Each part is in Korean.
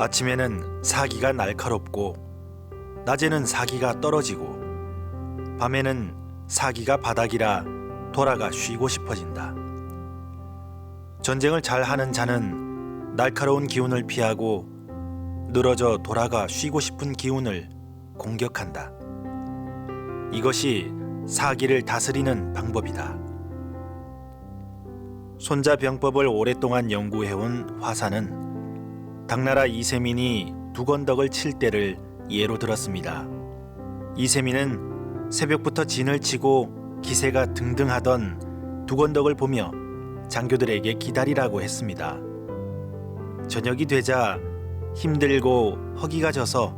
아침에는 사기가 날카롭고 낮에는 사기가 떨어지고 밤에는 사기가 바닥이라 돌아가 쉬고 싶어진다. 전쟁을 잘 하는 자는 날카로운 기운을 피하고 늘어져 돌아가 쉬고 싶은 기운을 공격한다. 이것이 사기를 다스리는 방법이다. 손자병법을 오랫동안 연구해온 화사는 당나라 이세민이 두건덕을 칠 때를 예로 들었습니다. 이세민은 새벽부터 진을 치고 기세가 등등하던 두건덕을 보며 장교들에게 기다리라고 했습니다. 저녁이 되자 힘들고 허기가 져서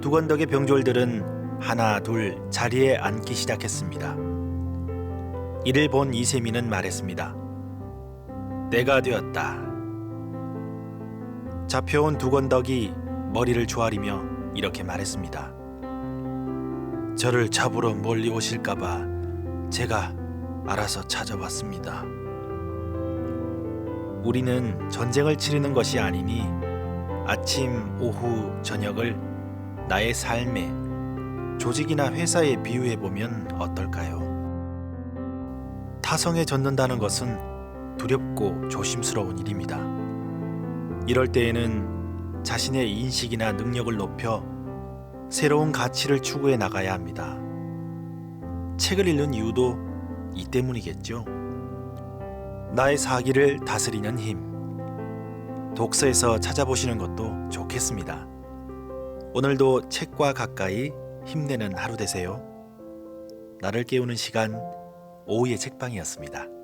두건덕의 병졸들은 하나 둘 자리에 앉기 시작했습니다. 이를 본 이세민은 말했습니다. 때가 되었다. 잡혀온 두건덕이 머리를 조아리며 이렇게 말했습니다. 저를 잡으러 멀리 오실까봐 제가 알아서 찾아왔습니다. 우리는 전쟁을 치르는 것이 아니니 아침, 오후, 저녁을 나의 삶에 조직이나 회사에 비유해 보면 어떨까요? 타성에 젖는다는 것은 두렵고 조심스러운 일입니다. 이럴 때에는 자신의 인식이나 능력을 높여 새로운 가치를 추구해 나가야 합니다. 책을 읽는 이유도 이 때문이겠죠. 나의 사기를 다스리는 힘. 독서에서 찾아보시는 것도 좋겠습니다. 오늘도 책과 가까이 힘내는 하루 되세요. 나를 깨우는 시간 오후의 책방이었습니다.